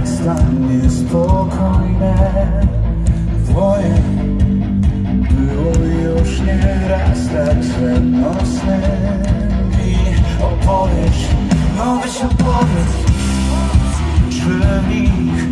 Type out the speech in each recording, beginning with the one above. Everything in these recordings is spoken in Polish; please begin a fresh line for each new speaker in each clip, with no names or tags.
jak stanie spokojne Twoje było już nie raz tak nocne I opowieść, nowyś opowieść Czy w nich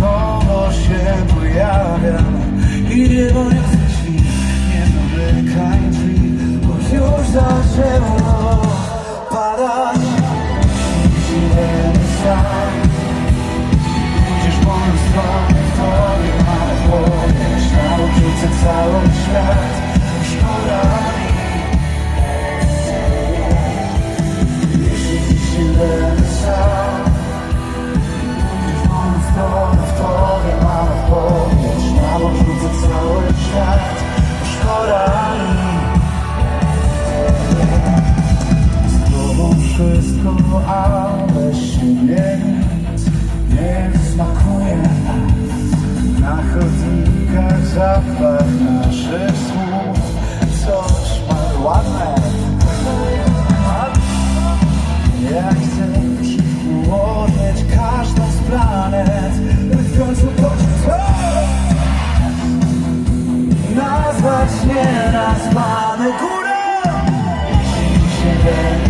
nowo się pojawia? I niebo nie chce nie zamykaj drzwi Bo już zaczęło padać Coś ma ładne Ja chcę przychłonąć każdą z planet W końcu poczuć Nazwać nie nazwany górą. Jeśli się wie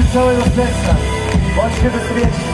Джоэла Джексона. Watch for the switch.